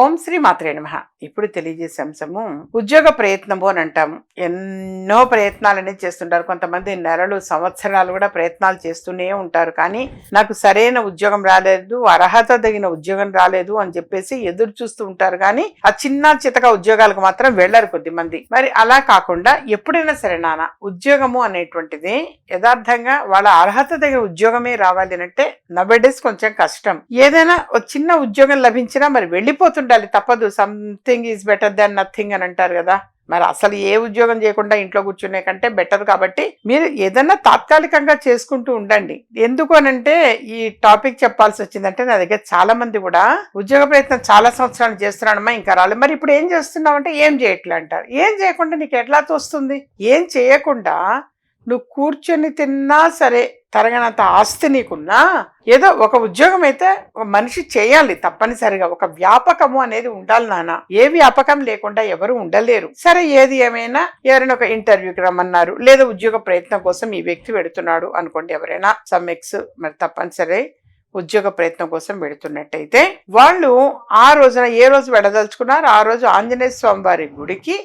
ఓం శ్రీ మాత్రే నమ. ఇప్పుడు తెలియజేసే అంశము ఉద్యోగ ప్రయత్నము అని అంటాము. ఎన్నో ప్రయత్నాలు అనేది చేస్తుంటారు. కొంతమంది నెలలు సంవత్సరాలు కూడా ప్రయత్నాలు చేస్తూనే ఉంటారు. కానీ నాకు సరైన ఉద్యోగం రాలేదు అర్హత తగిన ఉద్యోగం రాలేదు అని చెప్పేసి ఎదురు చూస్తూ ఉంటారు. కానీ ఆ చిన్న చితక ఉద్యోగాలకు మాత్రం వెళ్ళరు కొద్ది మంది. మరి అలా కాకుండా ఎప్పుడైనా సరే నాన్న ఉద్యోగము అనేటువంటిది యథార్థంగా వాళ్ళ అర్హత తగిన ఉద్యోగమే రావాలి అంటే నబడేస్ కొంచెం కష్టం. ఏదైనా చిన్న ఉద్యోగం లభించినా మరి వెళ్ళిపోతున్నారు ఉండాలి తప్పదు. Something is better than nothing అని అంటారు కదా. మరి అసలు ఏ ఉద్యోగం చేయకుండా ఇంట్లో కూర్చునే కంటే బెటర్ కాబట్టి మీరు ఏదన్నా తాత్కాలికంగా చేసుకుంటూ ఉండండి. ఎందుకు అనంటే ఈ టాపిక్ చెప్పాల్సి వచ్చిందంటే నా దగ్గర చాలా మంది కూడా ఉద్యోగ ప్రయత్నం చాలా సంవత్సరాలు చేస్తున్నానమ్మా ఇంకా రాలేదు. మరి ఇప్పుడు ఏం చేస్తున్నావు అంటే ఏం చేయట్లే అంటారు. ఏం చేయకుండా నీకు ఎట్లా తోస్తుంది? ఏం చేయకుండా నువ్వు కూర్చొని తిన్నా సరే తరగనంత ఆస్తి నీకున్నా ఏదో ఒక ఉద్యోగం అయితే ఒక మనిషి చేయాలి తప్పనిసరిగా. ఒక వ్యాపకము అనేది ఉండాలి నాన్న. ఏ వ్యాపకం లేకుండా ఎవరు ఉండలేరు. సరే ఏది ఏమైనా ఎవరైనా ఒక ఇంటర్వ్యూకి రమ్మన్నారు లేదా ఉద్యోగ ప్రయత్నం కోసం ఈ వ్యక్తి పెడుతున్నాడు అనుకోండి ఎవరైనా. సమ్ ఎక్స్ మరి తప్పనిసరి ఉద్యోగ ప్రయత్నం కోసం పెడుతున్నట్టయితే వాళ్ళు ఆ రోజున ఏ రోజు వెళ్ళదలుచుకున్నారు ఆ రోజు ఆంజనేయ స్వామి వారి గుడికి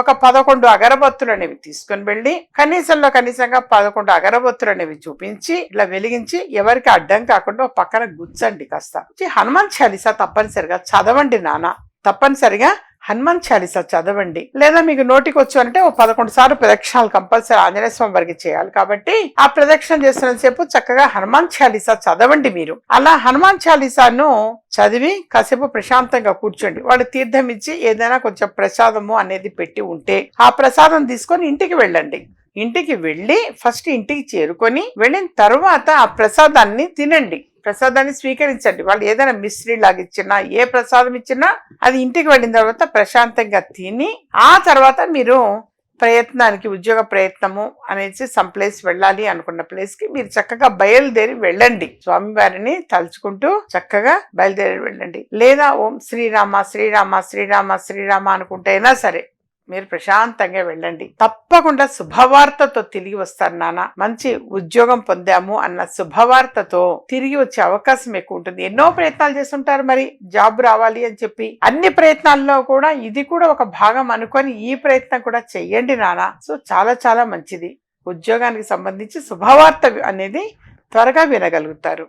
ఒక పదకొండు అగరబత్తులు అనేవి తీసుకొని వెళ్ళి కనీసంలో కనీసంగా పదకొండు అగరబత్తులు అనేవి చూపించి ఇట్లా వెలిగించి ఎవరికి అడ్డం కాకుండా పక్కన గుచ్చండి కాస్త. హనుమాన్ చాలీసా తప్పనిసరిగా చదవండి నాన్న. తప్పనిసరిగా హనుమాన్ చాలీసా చదవండి. లేదా మీకు నోటికి వచ్చు అంటే ఓ పదకొండు సార్లు ప్రదక్షిణాలు కంపల్సరీ ఆంజనేయ స్వామి వారికి చేయాలి. కాబట్టి ఆ ప్రదక్షిణ చేస్తున్నంతసేపు చక్కగా హనుమాన్ చాలీసా చదవండి మీరు. అలా హనుమాన్ చాలీసాను చదివి కాసేపు ప్రశాంతంగా కూర్చోండి. వాళ్ళు తీర్థం ఇచ్చి ఏదైనా కొంచెం ప్రసాదము అనేది పెట్టి ఉంటే ఆ ప్రసాదం తీసుకొని ఇంటికి వెళ్ళండి. ఇంటికి వెళ్ళి ఫస్ట్ ఇంటికి చేరుకొని వెళ్ళిన తర్వాత ఆ ప్రసాదాన్ని తినండి. ప్రసాదాన్ని స్వీకరించండి. వాళ్ళు ఏదైనా మిశ్రీ లాగా ఇచ్చినా ఏ ప్రసాదం ఇచ్చినా అది ఇంటికి వెళ్ళిన తర్వాత ప్రశాంతంగా తిని ఆ తర్వాత మీరు ప్రయత్నానికి ఉద్యోగ ప్రయత్నము అనేసి సమ్ ప్లేస్ వెళ్ళాలి అనుకున్న ప్లేస్కి మీరు చక్కగా బయలుదేరి వెళ్ళండి. స్వామివారిని తలుచుకుంటూ చక్కగా బయలుదేరి వెళ్ళండి. లేదా ఓం శ్రీరామ శ్రీరామ శ్రీరామ శ్రీరామ అనుకుంటైనా సరే. మీరు ప్రశాంతంగా వెళ్ళండి. తప్పకుండా శుభవార్తతో తిరిగి వస్తారు నాన్న. మంచి ఉద్యోగం పొందాము అన్న శుభవార్తతో తిరిగి వచ్చే అవకాశం ఎక్కువ ఉంటుంది. ఎన్నో ప్రయత్నాలు చేస్తుంటారు మరి. జాబ్ రావాలి అని చెప్పి అన్ని ప్రయత్నాల్లో కూడా ఇది కూడా ఒక భాగం అనుకొని ఈ ప్రయత్నం కూడా చెయ్యండి నాన్న. సో చాలా చాలా మంచిది. ఉద్యోగానికి సంబంధించి శుభవార్త అనేది త్వరగా వినగలుగుతారు.